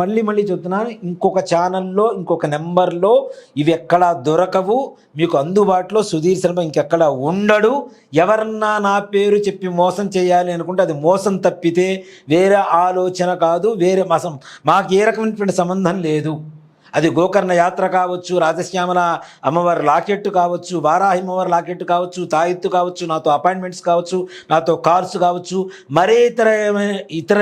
మళ్ళీ మళ్ళీ చెప్తున్నాను ఇంకొక ఛానల్లో ఇంకొక నెంబర్లో ఇవి ఎక్కడా దొరకవు. మీకు అందుబాటులో సుధీర్ శర్మ ఇంకెక్కడ ఉండడు. ఎవరన్నా నా పేరు చెప్పి మోసం చేయాలి అనుకుంటే అది మోసం తప్పితే వేరే ఆలోచన కాదు వేరే మసం మాకు ఏ రకమైనటువంటి సంబంధం లేదు. అది గోకర్ణ యాత్ర కావచ్చు రాజశ్యామల అమ్మవారి లాకెట్ కావచ్చు వారాహి అమ్మవారి లాకెట్ కావచ్చు తాయిత్తు కావచ్చు నాతో అపాయింట్మెంట్స్ కావచ్చు నాతో కార్స్ కావచ్చు మరే ఇతర ఇతర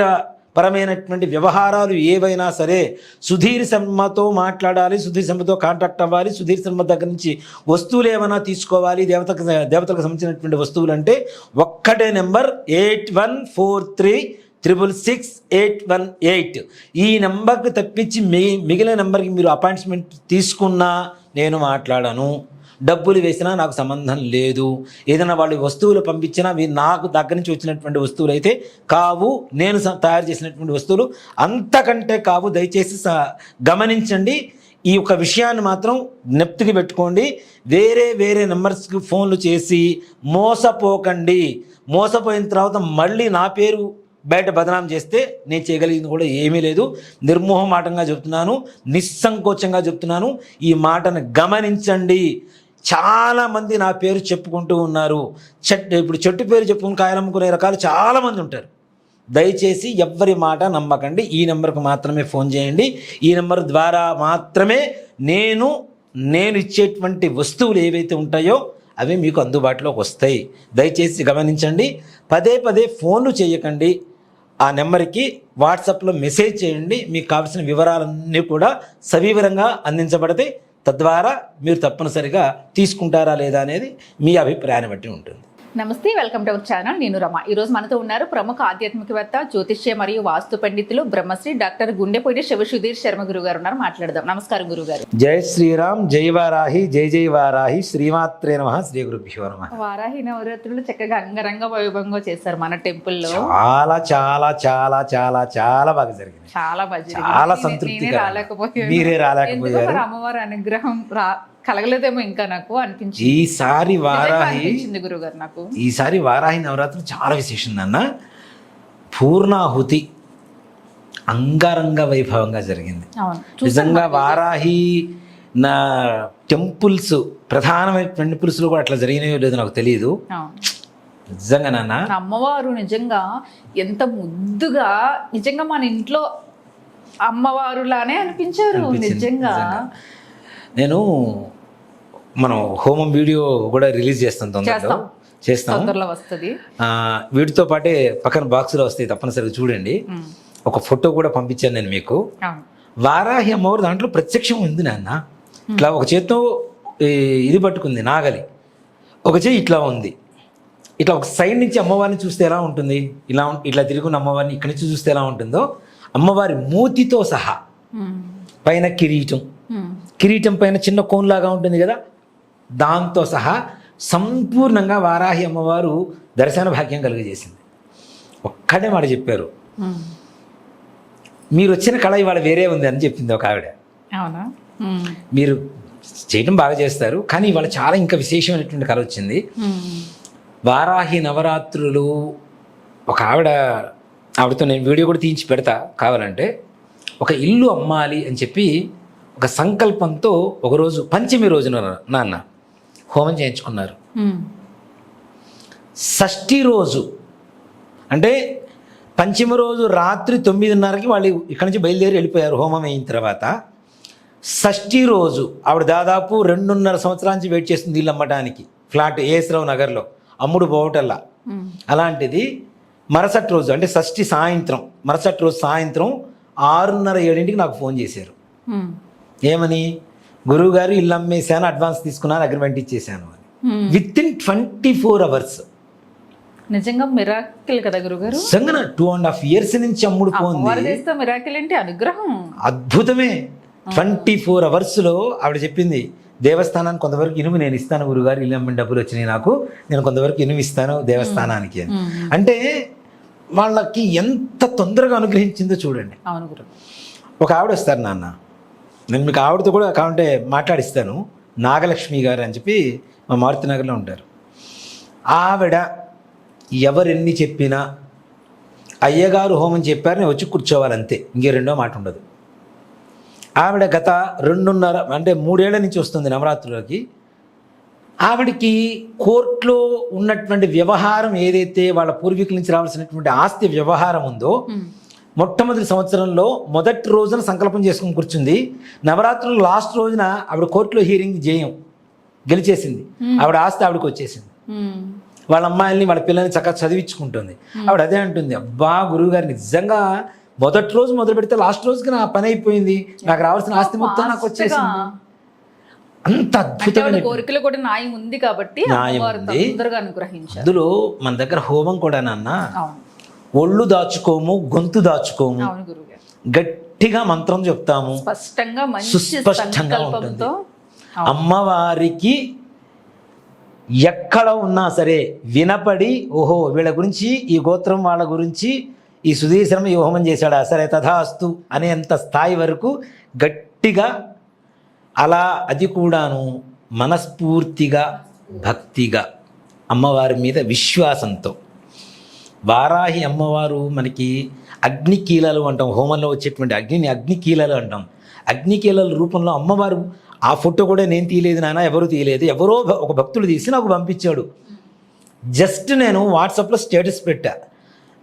పరమైనటువంటి వ్యవహారాలు ఏవైనా సరే సుధీర్ శర్మతో మాట్లాడాలి సుధీర్ శర్మతో కాంటాక్ట్ అవ్వాలి సుధీర్ శర్మ దగ్గర నుంచి వస్తువులు ఏమైనా తీసుకోవాలి దేవతకు దేవతలకు సంబంధించినటువంటి వస్తువులు అంటే ఒక్కటే number eight one four three triple six eight one eight ఈ నెంబర్కి తప్పించి మిగిలిన నెంబర్కి మీరు అపాయింట్మెంట్ తీసుకున్నా నేను మాట్లాడను. డబ్బులు వేసినా నాకు సంబంధం లేదు. ఏదైనా వాళ్ళు వస్తువులు పంపించినా మీరు నాకు దగ్గర నుంచి వచ్చినటువంటి వస్తువులు అయితే కావు. నేను స- తయారు చేసినటువంటి వస్తువులు అంతకంటే కావు. దయచేసి స- గమనించండి. ఈ యొక్క విషయాన్ని మాత్రం నెప్తికి పెట్టుకోండి. వేరే వేరే నెంబర్స్కి ఫోన్లు చేసి మోసపోకండి. మోసపోయిన తర్వాత మళ్ళీ నా పేరు బయట బదనాం చేస్తే నేను చేయగలిగింది కూడా ఏమీ లేదు. నిర్మోహమాటంగా చెప్తున్నాను. నిస్సంకోచంగా చెప్తున్నాను. ఈ మాటను గమనించండి. చాలామంది నా పేరు చెప్పుకుంటూ ఉన్నారు. చెట్టు ఇప్పుడు చెట్టు పేరు చెప్పుకుని కాయలమ్ముకునే రకాలు చాలామంది ఉంటారు. దయచేసి ఎవ్వరి మాట నమ్మకండి. ఈ నెంబర్కు మాత్రమే ఫోన్ చేయండి. ఈ నెంబర్ ద్వారా మాత్రమే నేను నేను ఇచ్చేటువంటి వస్తువులు ఏవైతే ఉంటాయో అవి మీకు అందుబాటులోకి వస్తాయి. దయచేసి గమనించండి. పదే పదే ఫోన్లు చేయకండి. ఆ నెంబర్కి వాట్సాప్లో మెసేజ్ చేయండి. మీకు కావాల్సిన వివరాలన్నీ కూడా సవివరంగా అందించబడతాయి. తద్వారా మీరు తప్పనిసరిగా తీసుకుంటారా లేదా అనేది మీ అభిప్రాయాన్ని బట్టి ఉంటుంది. నమస్తే వెల్కమ్ టు అవర్ ఛానల్. నేను రమ. ఈ రోజు మనతో ఉన్నారు ప్రముఖ ఆధ్యాత్మికవేత్త జ్యోతిష్య మరియు వాస్తు పండితులు బ్రహ్మశ్రీ డాక్టర్ గుండెపూడి శివ సుధీర్ శర్మ గురువు గారు ఉన్నారు. మాట్లాడదాం. నమస్కారం గురువు గారు జై శ్రీరామ్ జై వారాహి జై జై వారాహి శ్రీమాత్రే నమ శ్రీ గురుభ్యో నమ. వారాహి నవరాత్రులు చక్కగా అంగరంగ వైభవంగా చేశారు మన టెంపుల్లో. చాలా చాలా చాలా చాలా చాలా బాగా జరిగింది చాలా భజన చాలా. నేనే రాలేకపోయాను. మీరే రాలేకపోయారు. అమ్మవారి అనుగ్రహం రా కలగలేదేమో ఇంకా నాకు అనిపించింది. ఈసారి వారాహి అనిపించింది గురువు గారు నాకు. ఈసారి వారాహి నవరాత్రులు చాలా విశేషం నాన్న. పూర్ణాహుతి అంగరంగ వైభవంగా జరిగింది. నిజంగా వారాహి నా టెంపుల్స్ ప్రధానమైన టెంపుల్స్లో కూడా అట్లా జరిగినాయో లేదో నాకు తెలియదు నిజంగా నాన్న. అమ్మవారు నిజంగా ఎంత ముద్దుగా నిజంగా మన ఇంట్లో అమ్మవారులానే అనిపించారు. నిజంగా. నేను మనం హోమం వీడియో కూడా రిలీజ్ చేస్తాం తొందరలో. చేస్తాం. వస్తుంది. వీటితో పాటే పక్కన బాక్స్లో వస్తాయి తప్పనిసరిగా చూడండి. ఒక ఫోటో కూడా పంపించాను నేను మీకు. వారాహి అమ్మవారు దాంట్లో ప్రత్యక్షం ఉంది నాన్న. ఇట్లా ఒక చేత్తో ఈ, ఇది పట్టుకుంది నాగలి. ఒక చేయి ఇట్లా ఉంది. ఇట్లా ఒక సైడ్ నుంచి అమ్మవారిని చూస్తే ఎలా ఉంటుంది? ఇలా ఇట్లా తిరుగున్న అమ్మవారిని ఇక్కడి నుంచి చూస్తే ఎలా ఉంటుందో అమ్మవారి మూతితో సహా. పైన కిరీటం. కిరీటం పైన చిన్న కోన్లాగా ఉంటుంది కదా? దాంతో సహా సంపూర్ణంగా వారాహి అమ్మవారు దర్శన భాగ్యం కలుగజేసింది ఒక్కడే మాట చెప్పారు. మీరు వచ్చిన కళ ఇవాళ వేరే ఉంది అని చెప్పింది ఒక ఆవిడ అవునా. మీరు చేయడం బాగా చేస్తారు కానీ ఇవాళ చాలా ఇంకా విశేషమైనటువంటి కళ వచ్చింది. వారాహి నవరాత్రులు ఒక ఆవిడ ఆవిడతో నేను వీడియో కూడా తీయించి పెడతా కావాలంటే ఒక ఇల్లు అమ్మాలి అని చెప్పి ఒక సంకల్పంతో ఒకరోజు పంచమి రోజున నాన్న హోమం చేయించుకున్నారు. షష్ఠి రోజు అంటే పంచమి రోజు రాత్రి తొమ్మిదిన్నరకి వాళ్ళు ఇక్కడి నుంచి బయలుదేరి వెళ్ళిపోయారు హోమం అయిన తర్వాత షష్ఠి రోజు ఆవిడ దాదాపు రెండున్నర సంవత్సరాల నుంచి వెయిట్ చేస్తుంది ఇల్లు అమ్మటానికి ఫ్లాట్ ఏసరావు నగర్లో అమ్ముడు పోవటల్లా. అలాంటిది మరుసటి రోజు అంటే షష్ఠి సాయంత్రం మరుసటి రోజు సాయంత్రం ఆరున్నర ఏడింటికి నాకు ఫోన్ చేశారు ఉమ్. ఏమని గురువుగారు ఇల్లు అమ్మేశాను అడ్వాన్స్ తీసుకున్నాను అగ్రిమెంట్ ఇచ్చేసాను అని. With in twenty four hours నిజంగా మిరాకిల్ కదా గురుగారు నిజంగా టూ అండ్ హాఫ్ ఇయర్స్ నుంచి అమ్ముడు మిరాకిల్ అనుగ్రహం. అద్భుతమే. ట్వంటీ ఫోర్ అవర్స్లో ఆవిడ చెప్పింది దేవస్థానానికి కొంతవరకు ఇనుము నేను ఇస్తాను గురుగారు ఇల్లు అమ్మిన డబ్బులు వచ్చినాయి నాకు నేను కొంతవరకు ఇనుము ఇస్తాను దేవస్థానానికి అని. ఉమ్. అంటే వాళ్ళకి ఎంత తొందరగా అనుగ్రహించిందో చూడండి. గురు. ఒక ఆవిడ వస్తారు నాన్న. నేను మీకు ఆవిడతో కూడా కావాలంటే మాట్లాడిస్తాను. నాగలక్ష్మి గారు అని చెప్పి మా మారుతి నగర్లో ఉంటారు. ఆవిడ ఎవరెన్ని చెప్పినా అయ్యగారు హోమం చెప్పారు నేను వచ్చి కూర్చోవాలంతే ఇంకే రెండో మాట ఉండదు. ఆవిడ గత రెండున్నర అంటే మూడేళ్ళ నుంచి వస్తుంది నవరాత్రులకి. ఆవిడకి కోర్టులో ఉన్నటువంటి వ్యవహారం ఏదైతే వాళ్ళ పూర్వీకుల నుంచి రావాల్సినటువంటి ఆస్తి వ్యవహారం ఉందో మొట్టమొదటి సంవత్సరంలో మొదటి రోజున సంకల్పం చేసుకుని కూర్చుంది. నవరాత్రులు లాస్ట్ రోజున ఆవిడ కోర్టులో హీరింగ్ జేయం గెలిచేసింది. ఆవిడ ఆస్తి ఆవిడకి వచ్చేసింది. వాళ్ళ అమ్మాయిల్ని వాళ్ళ పిల్లల్ని చక్కగా చదివించుకుంటుంది. ఆవిడ అదే అంటుంది అబ్బా గురువు గారు నిజంగా మొదటి రోజు మొదలు పెడితే లాస్ట్ రోజుకి నా పని అయిపోయింది. నాకు రావాల్సిన ఆస్తి మొత్తం నాకు వచ్చేసింది. అంత అద్భుతమైన కోరికలో కూడా న్యాయం ఉంది కాబట్టి న్యాయం ఉంది. అందులో మన దగ్గర హోమం కూడా నాన్న. ఒళ్ళు దాచుకోము గొంతు దాచుకోము. గట్టిగా మంత్రం చెప్తాము. స్పష్టంగా సంకల్పంతో అమ్మవారికి ఎక్కడ ఉన్నా సరే వినపడి ఓహో వీళ్ళ గురించి ఈ గోత్రం వాళ్ళ గురించి ఈ సుధీర్ శర్మ ఈ హోమం చేశాడా? సరే తథాస్తు అనేంత స్థాయి వరకు గట్టిగా అలా అది కూడాను మనస్ఫూర్తిగా భక్తిగా అమ్మవారి మీద విశ్వాసంతో వారాహి అమ్మవారు మనకి అగ్ని కీలలు అంటాం. హోమంలో వచ్చేటువంటి అగ్నిని అగ్ని కీలలు అంటాం. అగ్ని కీలల రూపంలో అమ్మవారు ఆ ఫోటో కూడా నేను తీయలేదు నాన్న ఎవరు తీయలేదు. ఎవరో ఒక భక్తుడు తీసి నాకు పంపించాడు. జస్ట్ నేను వాట్సాప్లో స్టేటస్ పెట్టా.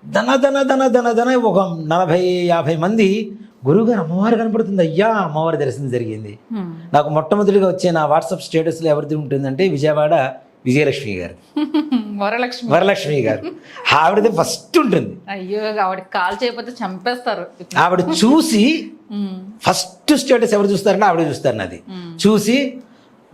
ధన ధన ధన ధన ధన ఒక నలభై యాభై మంది గురువుగారు అమ్మవారు కనపడుతుంది. అయ్యా అమ్మవారి దర్శనం జరిగింది. నాకు మొట్టమొదటిగా వచ్చే నా వాట్సాప్ స్టేటస్లో ఎవరిది ఉంటుందంటే విజయవాడ విజయలక్ష్మి గారు. వరలక్ష్మి. వరలక్ష్మి గారు. ఆవిడది ఫస్ట్ ఉంటుంది. అయ్యో ఆవిడ కాల్ చేయకపోతే చంపేస్తారు. ఆవిడ చూసి. ఫస్ట్ స్టేటస్ ఎవరు చూస్తారంటే ఆవిడ చూస్తారు నాది. చూసి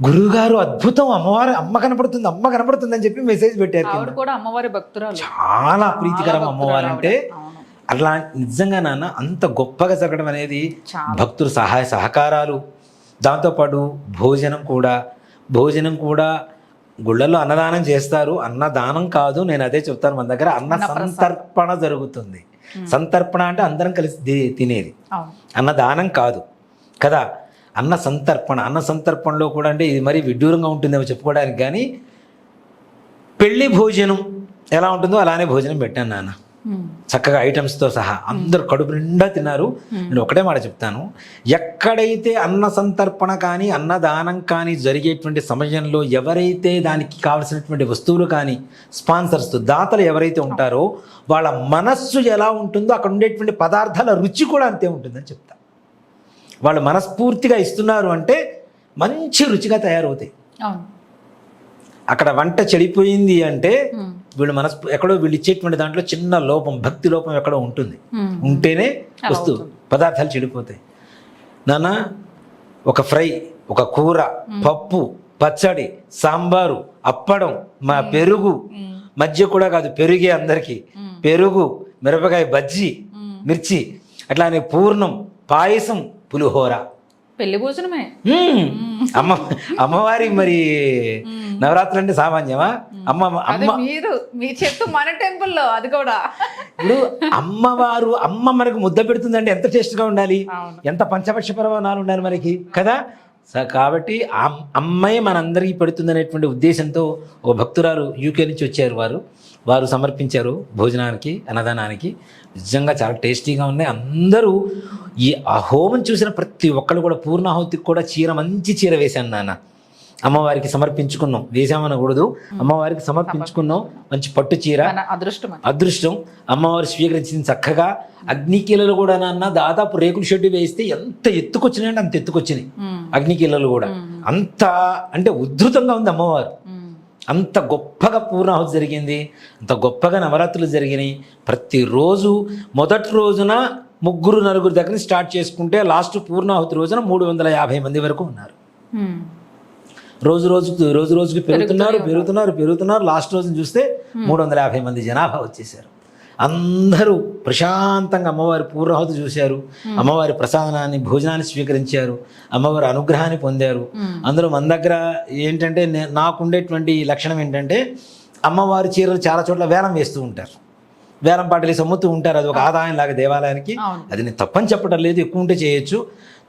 గురువుగారు అద్భుతం అమ్మవారు అమ్మ కనపడుతుంది అమ్మ కనపడుతుంది అని చెప్పి మెసేజ్ పెట్టారు. ఆవిడ కూడా అమ్మవారి భక్తురాలు. చాలా ప్రీతికరం అమ్మవారు అంటే అట్లా నిజంగా నాన్న అంత గొప్పగా జరగడం అనేది. భక్తుల సహాయ సహకారాలు. దాంతోపాటు భోజనం కూడా భోజనం కూడా గుళ్ళల్లో అన్నదానం చేస్తారు. అన్నదానం కాదు నేను అదే చెప్తాను మన దగ్గర. అన్న సంతర్పణ జరుగుతుంది. సంతర్పణ అంటే అందరం కలిసి తినేది. అన్నదానం కాదు. కదా? అన్న సంతర్పణ. అన్న సంతర్పణలో కూడా అంటే ఇది మరీ విడ్డూరంగా ఉంటుందేమో చెప్పుకోవడానికి కానీ పెళ్ళి భోజనం ఎలా ఉంటుందో అలానే భోజనం పెట్టాను నాన్న. చక్కగా ఐటమ్స్తో సహా అందరు కడుపు నిండా తిన్నారు. నేను ఒకటే మాట చెప్తాను. ఎక్కడైతే అన్న సంతర్పణ కానీ అన్నదానం కానీ జరిగేటువంటి సమయంలో ఎవరైతే దానికి కావలసినటువంటి వస్తువులు కానీ స్పాన్సర్స్ దాతలు ఎవరైతే ఉంటారో వాళ్ళ మనస్సు ఎలా ఉంటుందో అక్కడ ఉండేటువంటి పదార్థాల రుచి కూడా అంతే ఉంటుందని చెప్తా. వాళ్ళు మనస్ఫూర్తిగా ఇస్తున్నారు అంటే మంచి రుచిగా తయారవుతాయి. అక్కడ వంట చెడిపోయింది అంటే. వీళ్ళు మనస్ ఎక్కడో వీళ్ళు ఇచ్చేటువంటి దాంట్లో చిన్న లోపం భక్తి లోపం ఎక్కడో ఉంటుంది. ఉంటేనే వస్తువు. పదార్థాలు చెడిపోతాయి. నాన్న ఒక ఫ్రై ఒక కూర పప్పు పచ్చడి సాంబారు అప్పడం మా పెరుగు. మధ్య కూడా కాదు పెరుగే అందరికీ. పెరుగు మిరపకాయ బజ్జి మిర్చి అట్లానే పూర్ణం పాయసం పులిహోర. పెళ్ళి భోజనమే. మ్మ్. అమ్మ అమ్మవారి మరి నవరాత్రులు అంటే సామాన్యమా? అమ్మ అమ్మ మీరు మీ చెట్టు మన టెంపుల్లో అది కూడా. ఇప్పుడు అమ్మవారు అమ్మ మనకు ముద్ద పెడుతుందంటే ఎంత టేస్ట్గా ఉండాలి? అవును. ఎంత పంచపక్ష పరమాణాలు ఉండాలి మనకి? కదా? కాబట్టి అమ్మాయి మనందరికీ పెడుతుందనేటువంటి ఉద్దేశంతో ఓ భక్తురాలు యూకే నుంచి వచ్చారు వారు. వారు సమర్పించారు భోజనానికి అన్నదానానికి. నిజంగా చాలా టేస్టీగా ఉన్నాయి. అందరూ ఈ ఆ హోమం చూసిన ప్రతి ఒక్కళ్ళు కూడా పూర్ణాహుతికి కూడా చీర మంచి చీర వేశాను నాన్న. అమ్మవారికి సమర్పించుకున్నాం. వేసామనకూడదు అమ్మవారికి సమర్పించుకున్నాం. మంచి పట్టు చీర. అదృష్టం అది. అదృష్టం. అమ్మవారు స్వీకరించింది చక్కగా. అగ్నికీలలు కూడా నాన్న దాదాపు రేకుల షెడ్డు వేస్తే ఎంత ఎత్తుకొచ్చినాయంటే అంత ఎత్తుకొచ్చినాయి. అగ్నికీలలు కూడా. అంత అంటే ఉద్ధృతంగా ఉంది అమ్మవారు. అంత గొప్పగా పూర్ణాహుతి జరిగింది. అంత గొప్పగా నవరాత్రులు జరిగినాయి. ప్రతిరోజు మొదటి రోజున ముగ్గురు నలుగురు దగ్గర స్టార్ట్ చేసుకుంటే లాస్ట్ పూర్ణాహుతి రోజున మూడు వందల యాభై మంది వరకు ఉన్నారు. రోజు రోజుకు రోజు రోజుకి పెరుగుతున్నారు పెరుగుతున్నారు పెరుగుతున్నారు. లాస్ట్ రోజున చూస్తే మూడు వందల యాభై మంది జనాభా వచ్చేసారు అందరూ ప్రశాంతంగా అమ్మవారి పూర్ణాహుతి చూశారు. అమ్మవారి ప్రసాదాన్ని భోజనాన్ని స్వీకరించారు. అమ్మవారి అనుగ్రహాన్ని పొందారు. అందులో మన దగ్గర ఏంటంటే నాకుండేటువంటి లక్షణం ఏంటంటే అమ్మవారి చీరలు చాలా చోట్ల వేలం వేస్తూ ఉంటారు. వేలం పాటలు సమ్ముతూ ఉంటారు. అది ఒక ఆదాయం లాగా దేవాలయానికి. అది నేను తప్పని చెప్పడం లేదు. ఎక్కువ ఉంటే చేయొచ్చు.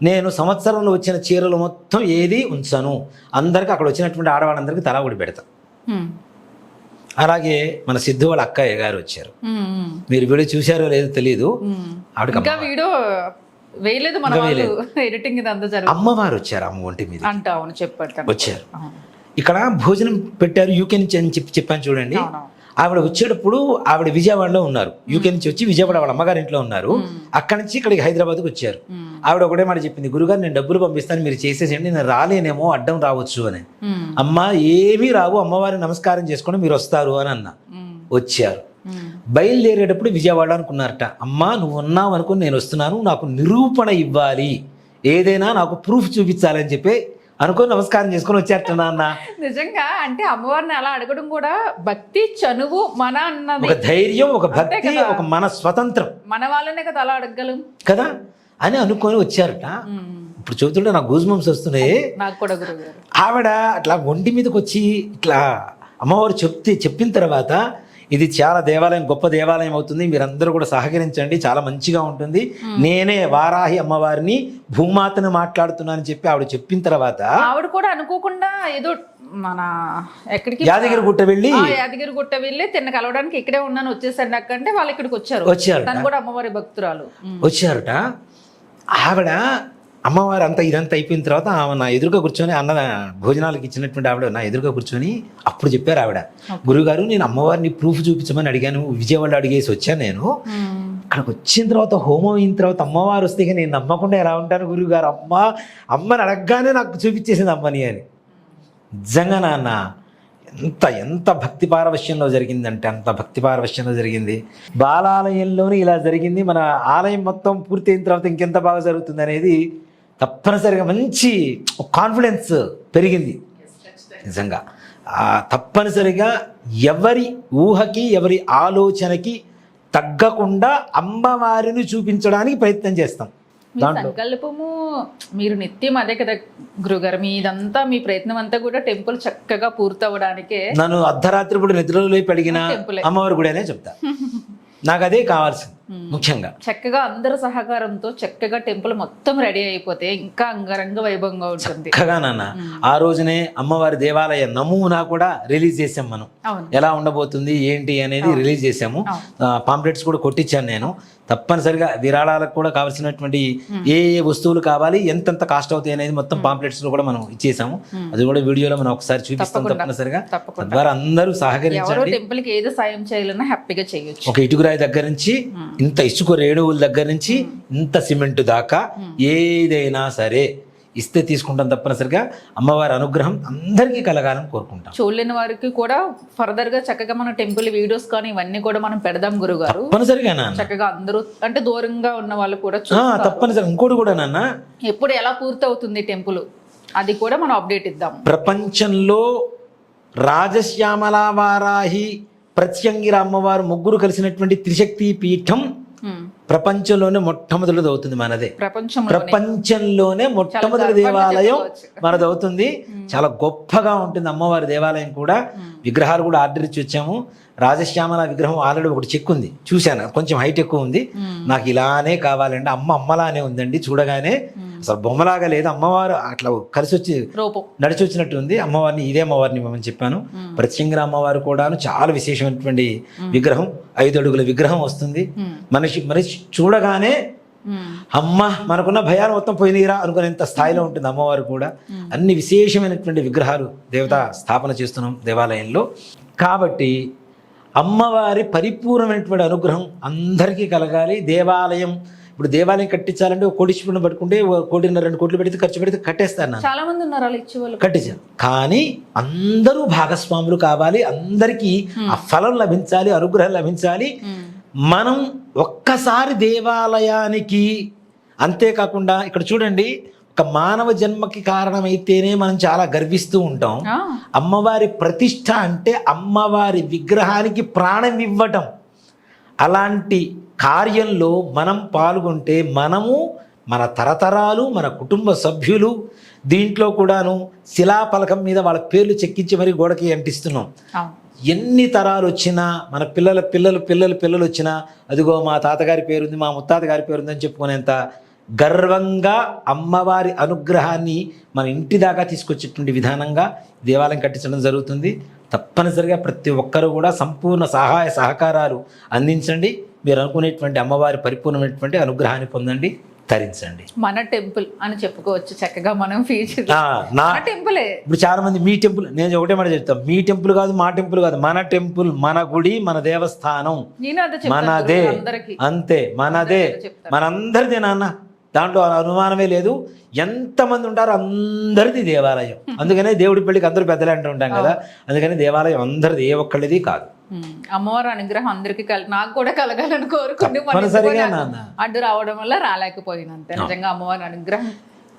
నేను సంవత్సరంలో వచ్చిన చీరలు మొత్తం ఏది ఉంచాను. అందరికి అక్కడ వచ్చినటువంటి ఆడవాళ్ళందరికీ తలా ఒకటి పెడతా. అలాగే మన సిద్ధు వాళ్ళ అక్కయ్య గారు వచ్చారు. మీరు వీడియో చూశారో లేదో తెలియదు వీడియో వేయలేదు ఎడిటింగ్ అమ్మవారు వచ్చారు అమ్మ ఒంటి మీద అంట అవును చెప్పాడు వచ్చారు. ఇక్కడ భోజనం పెట్టారు యూకే నుంచి అని చెప్పి చెప్పాను చూడండి. ఆవిడ వచ్చేటప్పుడు ఆవిడ విజయవాడలో ఉన్నారు. యూకే నుంచి వచ్చి విజయవాడ వాళ్ళ అమ్మగారి ఇంట్లో ఉన్నారు. అక్కడి నుంచి ఇక్కడికి హైదరాబాద్కి వచ్చారు. ఆవిడ ఒకటే మాట చెప్పింది గురుగారు నేను డబ్బులు పంపిస్తాను మీరు చేసేసేయండి నేను రాలేనేమో అడ్డం రావచ్చు అని. మ్మ్. అమ్మ ఏమీ రావు అమ్మవారి నమస్కారం చేసుకొని మీరు వస్తారు అని అన్న. వచ్చారు. బయలుదేరేటప్పుడు విజయవాడ అనుకున్నారట. అమ్మా నువ్వు ఉన్నావు అనుకుని నేను వస్తున్నాను నాకు నిరూపణ ఇవ్వాలి. ఏదైనా నాకు ప్రూఫ్ చూపించాలని చెప్పి అనుకొని నమస్కారం చేసుకొని వచ్చారట నాన్న. నిజంగా అంటే అమ్మవారిని అలా అడగడం కూడా భక్తి చనువు మన అన్నది. ఒక ధైర్యం ఒక భక్తి. ఒక మన స్వతంత్రం. మన వాళ్ళనే కదా అలా అడగగలం. కదా? అని అనుకొని వచ్చారట. ఇప్పుడు చూస్తుంటే నాకు గూజ్ బంప్స్ వస్తున్నాయి. నాకు కూడా ఆవిడ అట్లా ఒంటి మీదకి వచ్చి ఇట్లా అమ్మవారు చెప్తే చెప్పిన తర్వాత ఇది చాలా దేవాలయం గొప్ప దేవాలయం అవుతుంది. మీరందరూ కూడా సహకరించండి. చాలా మంచిగా ఉంటుంది. నేనే వారాహి అమ్మవారిని భూమాతను మాట్లాడుతున్నానని చెప్పి ఆవిడ చెప్పిన తర్వాత ఆవిడ కూడా అనుకోకుండా ఏదో మన ఎక్కడికి యాదగిరి గుట్ట వెళ్ళి యాదగిరి గుట్ట వెళ్ళి తిన్న కలవడానికి ఇక్కడే ఉన్నాను వచ్చేసాను నాకంటే వాళ్ళు ఇక్కడికి వచ్చారు. వచ్చారట? తను కూడా అమ్మవారి భక్తురాలు. వచ్చారట? ఆవిడ అమ్మవారు అంతా ఇదంతా అయిపోయిన తర్వాత ఆమె నా ఎదురుగా కూర్చొని అన్న భోజనాలకు ఇచ్చినటువంటి ఆవిడ నా ఎదురుగా కూర్చొని అప్పుడు చెప్పారు ఆవిడ. గురుగారు నేను అమ్మవారిని ప్రూఫ్ చూపించమని అడిగాను. విజయవాడ అడిగేసి వచ్చాను నేను. అక్కడికి వచ్చిన తర్వాత హోమం అయిన తర్వాత అమ్మవారు వస్తే నేను నమ్మకుండా ఎలా ఉంటాను గురువుగారు అమ్మ అమ్మని అడగగానే నాకు చూపించేసింది అమ్మని అని. నిజంగా నాన్న ఎంత ఎంత భక్తి పారవశ్యంలో జరిగిందంటే అంత భక్తి పారవశ్యంలో జరిగింది. బాలాలయంలోనే ఇలా జరిగింది. మన ఆలయం మొత్తం పూర్తయిన తర్వాత ఇంకెంత బాగా జరుగుతుంది అనేది తప్పనిసరిగా మంచి కాన్ఫిడెన్స్ పెరిగింది. నిజంగా. తప్పనిసరిగా ఎవరి ఊహకి ఎవరి ఆలోచనకి తగ్గకుండా అమ్మవారిని చూపించడానికి ప్రయత్నం చేస్తాం. సంకల్పము మీరు నిత్యం అదే కదా గురుగారు మీ ఇదంతా మీ ప్రయత్నం అంతా కూడా టెంపుల్ చక్కగా పూర్తవడానికే నన్ను అర్ధరాత్రి నిద్రలో అడిగిన టెంపులే. అమ్మవారి గుడేనే చెప్తా. నాకు అదే కావాల్సింది. ముఖ్యంగా. చక్కగా అందరి సహకారంతో చక్కగా టెంపుల్ మొత్తం రెడీ అయిపోతే ఇంకా అంగరంగ వైభవంగా ఉంటుంది. చక్కగా నాన్న. ఆ రోజునే అమ్మవారి దేవాలయ నమూనా కూడా రిలీజ్ చేసాం మనం. ఎలా ఉండబోతుంది ఏంటి అనేది రిలీజ్ చేసాము పాంప్లెట్స్ కూడా కొట్టించాను నేను. తప్పనిసరిగా విరాళాలకు కూడా కావాల్సినటువంటి ఏ ఏ వస్తువులు కావాలి ఎంతెంత కాస్ట్ అవుతాయి అనేది మొత్తం పాంప్లెట్స్లో కూడా మనం ఇచ్చేసాము అది కూడా వీడియోలో మనం ఒకసారి చూపిస్తాం తప్పనిసరిగా. తద్వారా అందరూ ఎవరో సహకరించండి. టెంపుల్కి ఏదో సాయం చేయాలన్నా హ్యాపీగా చేయొచ్చు. ఒక ఇటుకురాయి దగ్గర నుంచి ఇంత ఇసుక రేణువుల దగ్గర నుంచి ఇంత సిమెంట్ దాకా ఏదైనా సరే ఇస్తే తీసుకుంటాం తప్పనిసరిగా అమ్మవారి అనుగ్రహం అందరికీ కలగాలని కోరుకుంటాం. చూడలేని వారికి కూడా ఫర్దర్గా చక్కగా మన టెంపుల్ వీడియోస్ కానీ ఇవన్నీ కూడా మనం పెడదాం గురుగారు. తప్పనిసరిగా చక్కగా అందరూ అంటే దూరంగా ఉన్న వాళ్ళు కూడా తప్పనిసరిగా ఇంకోటి కూడా నాన్న. ఎప్పుడు ఎలా పూర్తవుతుంది టెంపుల్ అది కూడా మనం అప్డేట్ ఇద్దాం. ప్రపంచంలో రాజశ్యామల వారాహి ప్రత్యంగిర అమ్మవారు ముగ్గురు కలిసినటువంటి త్రిశక్తి పీఠం. ప్రపంచంలోనే మొట్టమొదటిది అవుతుంది మనదే. ప్రపంచంలో ప్రపంచంలోనే మొట్టమొదటి దేవాలయం మనది అవుతుంది. చాలా గొప్పగా ఉంటుంది అమ్మవారి దేవాలయం కూడా. విగ్రహాలు కూడా ఆర్డర్ ఇచ్చి వచ్చాము. రాజశ్యామల విగ్రహం ఆల్రెడీ ఒకటి చెక్ ఉంది. చూశాను. కొంచెం హైట్ ఎక్కువ ఉంది. నాకు ఇలానే కావాలండి. అమ్మ అమ్మలానే ఉందండి చూడగానే. అసలు బొమ్మలాగా లేదు. అమ్మవారు అట్లా కలిసి వచ్చి నడిచి వచ్చినట్టు ఉంది అమ్మవారిని ఇదే అమ్మవారిని ఇవ్వమని చెప్పాను. ప్రత్యంగిర అమ్మవారు కూడాను చాలా విశేషమైనటువంటి విగ్రహం. ఐదు అడుగుల విగ్రహం వస్తుంది. మనిషి మనిషి చూడగానే. అమ్మ మనకున్న భయాలు మొత్తం పోయినీరా అనుకునేంత స్థాయిలో ఉంటుంది అమ్మవారు కూడా. అన్ని విశేషమైనటువంటి విగ్రహాలు దేవత స్థాపన చేస్తున్నాం దేవాలయంలో. కాబట్టి అమ్మవారి పరిపూర్ణమైనటువంటి అనుగ్రహం అందరికీ కలగాలి. దేవాలయం ఇప్పుడు దేవాలయం కట్టించాలంటే ఒక కోటి చిప్పును పట్టుకుంటే కోటిన్నర రెండు కోట్లు పెడితే ఖర్చు పెడితే కట్టేస్తాను చాలా మంది ఉన్నారు అలా ఇచ్చేవాళ్ళు కట్టించాను. కానీ అందరూ భాగస్వాములు కావాలి అందరికీ ఆ ఫలం లభించాలి అనుగ్రహం లభించాలి. మనం ఒక్కసారి దేవాలయానికి అంతేకాకుండా ఇక్కడ చూడండి ఒక మానవ జన్మకి కారణమైతేనే మనం చాలా గర్విస్తూ ఉంటాం. అమ్మవారి ప్రతిష్ట అంటే అమ్మవారి విగ్రహానికి ప్రాణం ఇవ్వటం. అలాంటి కార్యంలో మనం పాల్గొంటే మనము మన తరతరాలు మన కుటుంబ సభ్యులు దీంట్లో కూడాను శిలాపలకం మీద వాళ్ళ పేర్లు చెక్కించి మరి గోడకి అంటిస్తున్నాం. ఎన్ని తరాలు వచ్చినా మన పిల్లల పిల్లలు పిల్లలు పిల్లలు వచ్చినా అదిగో మా తాతగారి పేరుంది మా ముత్తాత గారి పేరుంది అని చెప్పుకునేంత గర్వంగా అమ్మవారి అనుగ్రహాన్ని మన ఇంటి దాకా తీసుకొచ్చేటువంటి విధానంగా దేవాలయం కట్టించడం జరుగుతుంది. తప్పనిసరిగా ప్రతి ఒక్కరూ కూడా సంపూర్ణ సహాయ సహకారాలు అందించండి. మీరు అనుకునేటువంటి అమ్మవారి పరిపూర్ణమైనటువంటి అనుగ్రహాన్ని పొందండి తరించండి. మన టెంపుల్ అని చెప్పుకోవచ్చు చక్కగా మనం నా టెంపులే. ఇప్పుడు చాలా మంది మీ టెంపుల్ నేను ఒకటే మాట చెప్తాను మీ టెంపుల్ కాదు మా టెంపుల్ కాదు. మన టెంపుల్ మన గుడి మన దేవస్థానం. మనదే. అంతే మనదే. మనందరిదే నాన్న. దాంట్లో అనుమానమే లేదు. ఎంతమంది ఉంటారో అందరిది దేవాలయం. అందుకనే దేవుడి పెళ్ళికి అందరూ పెద్దలు అంటూ ఉంటాం కదా. అందుకని దేవాలయం అందరిది ఏ ఒక్కళ్ళది కాదు. అమ్మవారి అనుగ్రహం అందరికి కల నాకు కూడా కలగాలని కోరుకుని మన తప్పనిసరిగా ఎందుకో నాకు నాన్న. అడ్డు రావడం వల్ల రాలేకపోయిన అంతే. నిజంగా అమ్మవారి అనుగ్రహం.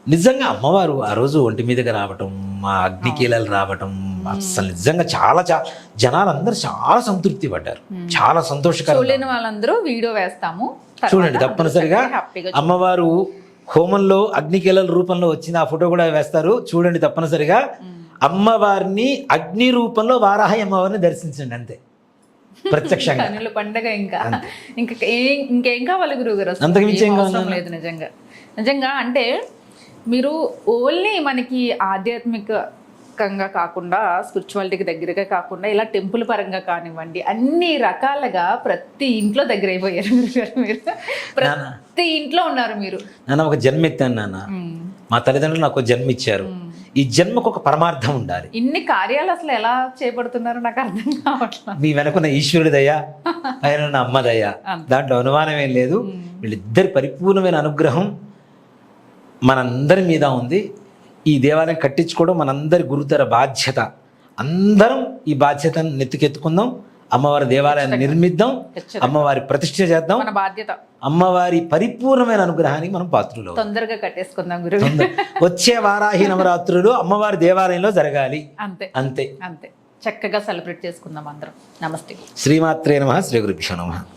నిజంగా అమ్మవారు ఆ రోజు ఒంటి మీదకి రావటం మా అగ్నికీలలు రావటం అసలు నిజంగా చాలా చాలా జనాలందరూ చాలా సంతృప్తి పడ్డారు. చాలా సంతోషకరం వాళ్ళందరూ వీడియో వేస్తాము. చూడండి తప్పనిసరిగా అమ్మవారు హోమంలో అగ్నికీలల రూపంలో వచ్చిన ఆ ఫోటో కూడా వేస్తారు. చూడండి తప్పనిసరిగా అమ్మవారిని అగ్ని రూపంలో వారాహి అమ్మవారిని దర్శించండి అంతే. ప్రత్యక్షంగా. పండగ ఇంకా. ఇంకా ఇంకేం కావాలి గురువు గారు అసలు? అంతకు మించి లేదు నిజంగా. నిజంగా అంటే మీరు ఓన్లీ మనకి ఆధ్యాత్మికంగా కాకుండా స్పిరిచువాలిటీకి దగ్గరగా కాకుండా ఇలా టెంపుల్ పరంగా కానివ్వండి అన్ని రకాలుగా ప్రతి ఇంట్లో దగ్గర అయిపోయారు మీరు ప్రతి ఇంట్లో ఉన్నారు మీరు. నాన్న ఒక జన్మ ఎత్తాను నాన్న. మా తల్లిదండ్రులు నాకు ఒక జన్మ ఇచ్చారు ఈ జన్మకు ఒక పరమార్థం ఉండాలి. ఇన్ని కార్యాలు అసలు ఎలా చేపడుతున్నారో నాకు అర్థం కావట్లేదు. మీ వెనకున్న ఈశ్వరుడి దయ ఆయన ఉన్న అమ్మ దయ దాంట్లో అనుమానం ఏం లేదు. వీళ్ళిద్దరి పరిపూర్ణమైన అనుగ్రహం మనందరి మీద ఉంది. ఈ దేవాలయం కట్టించుకోవడం మనందరి గురుతర బాధ్యత. అందరం ఈ బాధ్యతను నెత్తికెత్తుకుందాం. అమ్మవారి దేవాలయాన్ని నిర్మిద్దాం. అమ్మవారి ప్రతిష్ఠ చేద్దాం. బాధ్యత. అమ్మవారి పరిపూర్ణమైన అనుగ్రహానికి మనం పాత్రులు. తొందరగా కట్టేసుకుందాం గురువు. వచ్చే వారాహి నవరాత్రులు అమ్మవారి దేవాలయంలో జరగాలి. అంతే. అంతే. అంతే. చక్కగా సెలబ్రేట్ చేసుకుందాం అందరం. నమస్తే. శ్రీమాత్రే నమ శ్రీ గురుభ్యో నమ.